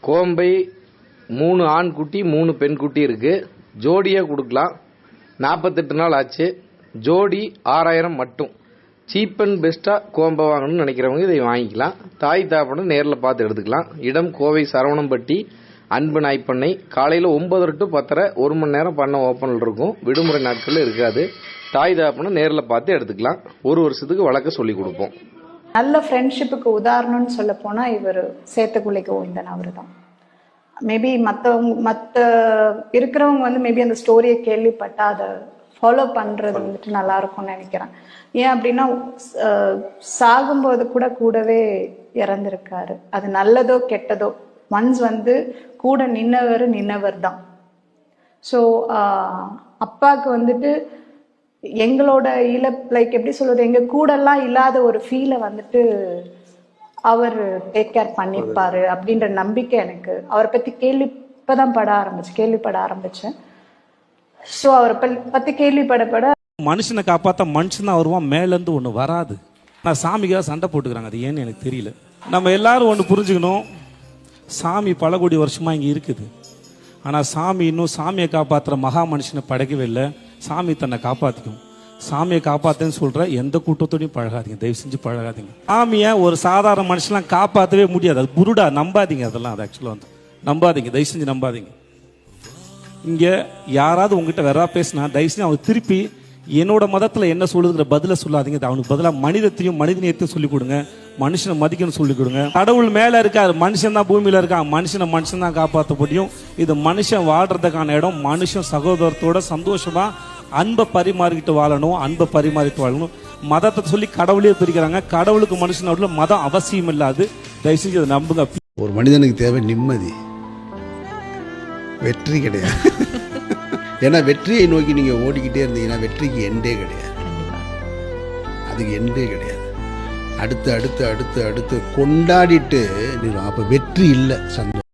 கோம்பை மூணு ஆண் குட்டி மூணு பெண் குட்டி இருக்கு. ஜோடியாக கொடுக்கலாம். நாற்பத்தெட்டு நாள் ஆச்சு. ஜோடி ஆறாயிரம் மட்டும். சீப் அண்ட் பெஸ்ட்டாக கோம்பை வாங்கணும்னு நினைக்கிறவங்க இதை வாங்கிக்கலாம். தாய் தாப்பனும் நேரில் பார்த்து எடுத்துக்கலாம். இடம் கோவை சரவணம்பட்டி அன்பு நாய்ப்பண்ணை. காலையில் ஒன்பது டு பத்தரை ஒரு மணி நேரம் பண்ண ஓப்பனில் இருக்கும். விடுமுறை நாட்களில் இருக்காது. தாய் தாப்பனை நேரில் பார்த்து எடுத்துக்கலாம். ஒரு வருஷத்துக்கு வழக்க சொல்லி கொடுப்போம். நல்ல ஃப்ரெண்ட்ஷிப்புக்கு உதாரணம்னு சொல்ல போனால் இவர் சேத்துக்குள்ளி கோவிந்தன் அவர் தான் மேபி மற்றவங்க மற்ற இருக்கிறவங்க வந்து மேபி அந்த ஸ்டோரியை கேள்விப்பட்டா அதை ஃபாலோ பண்ணுறது வந்துட்டு நல்லா இருக்கும்னு நினைக்கிறேன். ஏன் அப்படின்னா சாகும்போது கூட கூடவே இறந்துருக்காரு. அது நல்லதோ கெட்டதோ ஒன்ஸ் வந்து கூட நின்னவர் நின்னவர் தான் ஸோ அப்பாவுக்கு வந்துட்டு எங்களோட இல லைக் எப்படி சொல்றது எங்க கூடலாம் இல்லாத ஒரு ஃபீலை வந்துட்டு அவர் டேக் கேர் பண்ணியிருப்பாரு அப்படின்ற நம்பிக்கை எனக்கு. அவரை பத்தி கேள்வி இப்பதான் பட ஆரம்பிச்சு கேள்விப்பட ஆரம்பிச்சேன். ஸோ அவரை பத்தி கேள்விப்படப்பட மனுஷனை காப்பாற்ற மனுஷன் தான் வருவான் மேலேருந்து ஒன்று வராது. நான் சாமிக்காக சண்டை போட்டுக்கிறாங்க அது ஏன்னு எனக்கு தெரியல. நம்ம எல்லாரும் ஒன்று புரிஞ்சுக்கணும். சாமி பல கோடி வருஷமாக இங்கே இருக்குது. ஆனால் சாமி இன்னும் சாமியை காப்பாற்றுற மகா மனுஷனை படைக்கவே இல்லை. சாமி தன்னை காப்பாற்றிக்கும் சாமியை காப்பாத்தேன்னு சொல்ற எந்த கூட்டத்தோடையும் பழகாதீங்க. தயவு செஞ்சு பழகாதீங்க. சாமியை ஒரு சாதாரண மனுஷன்லாம் காப்பாற்றவே முடியாது. அது புருடா நம்பாதீங்க அதெல்லாம். அது ஆக்சுவலாக வந்து. நம்பாதீங்க. தயவு செஞ்சு நம்பாதீங்க. இங்க யாராவது உங்ககிட்ட வேற பேசினா தயவு செஞ்சு அவங்க திருப்பி என்னோட மதத்தில் என்ன சொல்லுதுங்கிற பதிலை சொல்லாதீங்க. அது அவனுக்கு பதிலாக மனிதத்தையும் மனிதநேயத்தையும் சொல்லிக் கொடுங்க. மனுஷனை மதிக்கணும்னு சொல்லிக் கொடுங்க. கடவுள் மேலே இருக்கார் மனுஷன் தான் பூமியில் இருக்கான் மனுஷனை மனுஷன் தான் காப்பாற்ற முடியும். இது மனுஷன் வாழ்றதுக்கான இடம். மனுஷன் சகோதரத்தோட சந்தோஷமாக அன்பை பரிமாறிக்கிட்டு வாழணும் அன்பை பரிமாறிட்டு வாழணும். மதத்தை சொல்லி கடவுளே பிரிக்கிறாங்க. கடவுளுக்கு மனுஷன் நடுவுல மதம் அவசியம் இல்லாது. தயவு செஞ்சு அதை நம்புங்க. ஒரு மனிதனுக்கு தேவை நிம்மதி. வெற்றி கிடையாது. ஏன்னா வெற்றியை நோக்கி நீங்கள் ஓடிக்கிட்டே இருந்தீங்கன்னா வெற்றிக்கு எண்டே கிடையாது. அதுக்கு எண்டே கிடையாது. அடுத்து அடுத்து அடுத்து அடுத்து கொண்டாடிட்டு அப்போ வெற்றி இல்லை சந்தோஷம்.